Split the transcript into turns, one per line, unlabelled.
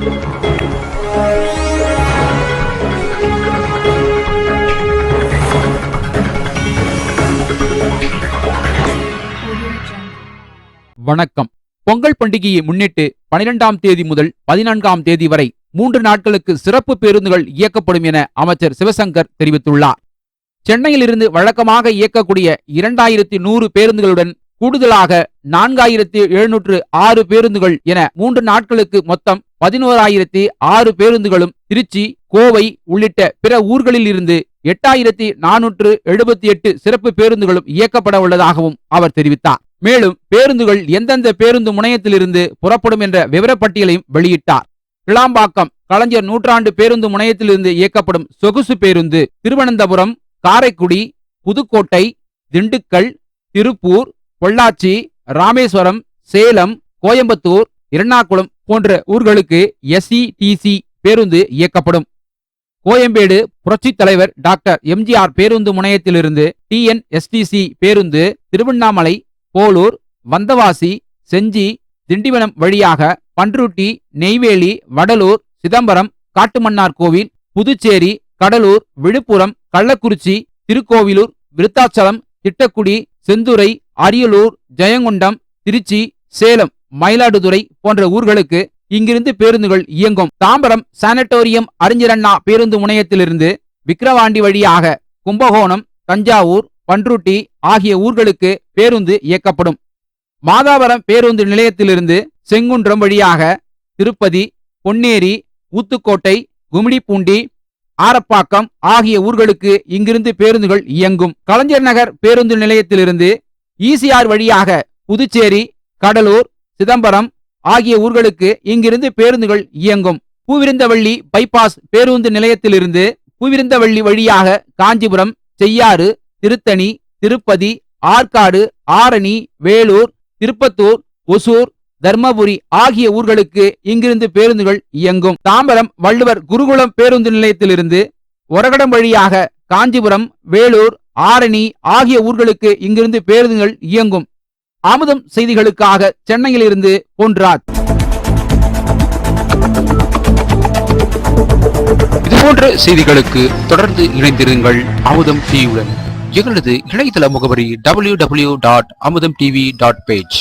வணக்கம். பொங்கல் பண்டிகையை முன்னிட்டு பனிரெண்டாம் தேதி முதல் பதினான்காம் தேதி வரை மூன்று நாட்களுக்கு சிறப்பு பேருந்துகள் இயக்கப்படும் என அமைச்சர் சிவசங்கர் தெரிவித்துள்ளார். சென்னையிலிருந்து வழக்கமாக இயக்கக்கூடிய இரண்டாயிரத்தி நூறு பேருந்துகளுடன் கூடுதலாக நான்காயிரத்தி எழுநூற்று ஆறு பேருந்துகள் என மூன்று நாட்களுக்கு மொத்தம் பதினோராயிரத்தி ஆறு பேருந்துகளும் திருச்சி கோவை உள்ளிட்ட பிற ஊர்களில் இருந்து எட்டாயிரத்தி நானூற்று எழுபத்தி எட்டு சிறப்பு பேருந்துகளும் இயக்கப்பட உள்ளதாகவும் அவர் தெரிவித்தார். மேலும் பேருந்துகள் எந்தெந்த பேருந்து முனையத்திலிருந்து புறப்படும் என்ற விவரப்பட்டியலையும் வெளியிட்டார். கிளாம்பாக்கம் கலைஞர் நூற்றாண்டு பேருந்து முனையத்திலிருந்து இயக்கப்படும் சொகுசு பேருந்து திருவனந்தபுரம் காரைக்குடி புதுக்கோட்டை திண்டுக்கல் திருப்பூர் பொள்ளாச்சி ராமேஸ்வரம் சேலம் கோயம்புத்தூர் எர்ணாகுளம் போன்ற ஊர்களுக்கு எஸ்இடிசி பேருந்து இயக்கப்படும். கோயம்பேடு புரட்சித் தலைவர் டாக்டர் எம்ஜிஆர் பேருந்து முனையத்திலிருந்து டிஎன்எஸ்டிசி பேருந்து திருவண்ணாமலை போலூர் வந்தவாசி செஞ்சி திண்டிவனம் வழியாக பன்ருட்டி நெய்வேலி வடலூர் சிதம்பரம் காட்டுமன்னார் கோவில் புதுச்சேரி கடலூர் விழுப்புரம் கள்ளக்குறிச்சி திருக்கோவிலூர் விருத்தாச்சலம் திட்டக்குடி செந்துறை அரியலூர் ஜெயங்கொண்டம் திருச்சி சேலம் மயிலாடுதுறை போன்ற ஊர்களுக்கு இங்கிருந்து பேருந்துகள் இயங்கும். தாம்பரம் சானட்டோரியம் அறிஞரண்ணா பேருந்து முனையத்திலிருந்து விக்கிரவாண்டி வழியாக கும்பகோணம் தஞ்சாவூர் பன்ருட்டி ஆகிய ஊர்களுக்கு பேருந்து இயக்கப்படும். மாதாவரம் பேருந்து நிலையத்திலிருந்து செங்குன்றம் வழியாக திருப்பதி பொன்னேரி ஊத்துக்கோட்டை கும்மிடிப்பூண்டி ஆரப்பாக்கம் ஆகிய ஊர்களுக்கு இங்கிருந்து பேருந்துகள் இயங்கும். கலைஞர் நகர் பேருந்து நிலையத்திலிருந்து ஈசிஆர் வழியாக புதுச்சேரி கடலூர் சிதம்பரம் ஆகிய ஊர்களுக்கு இங்கிருந்து பேருந்துகள் இயங்கும். பூவிருந்தவள்ளி பைபாஸ் பேருந்து நிலையத்திலிருந்து பூவிருந்தவள்ளி வழியாக காஞ்சிபுரம் செய்யாறு திருத்தணி திருப்பதி ஆற்காடு ஆரணி வேலூர் திருப்பத்தூர் ஒசூர் தர்மபுரி ஆகிய ஊர்களுக்கு இங்கிருந்து பேருந்துகள் இயங்கும். தாம்பரம் வள்ளுவர் குருகுலம் பேருந்து நிலையத்திலிருந்து ஒரகடம் வழியாக காஞ்சிபுரம் வேலூர் ஆரணி ஆகிய ஊர்களுக்கு இங்கிருந்து பேருந்துகள் இயங்கும். அமுதம் செய்திகளுக்காக சென்னையிலிருந்து பொன்ராஜ். இதுபோன்ற செய்திகளுக்கு தொடர்ந்து இணைந்திருங்கள் அமுதம் டிவியுடன். எங்களது இணையதள முகவரி W W dot Amudham TV dot page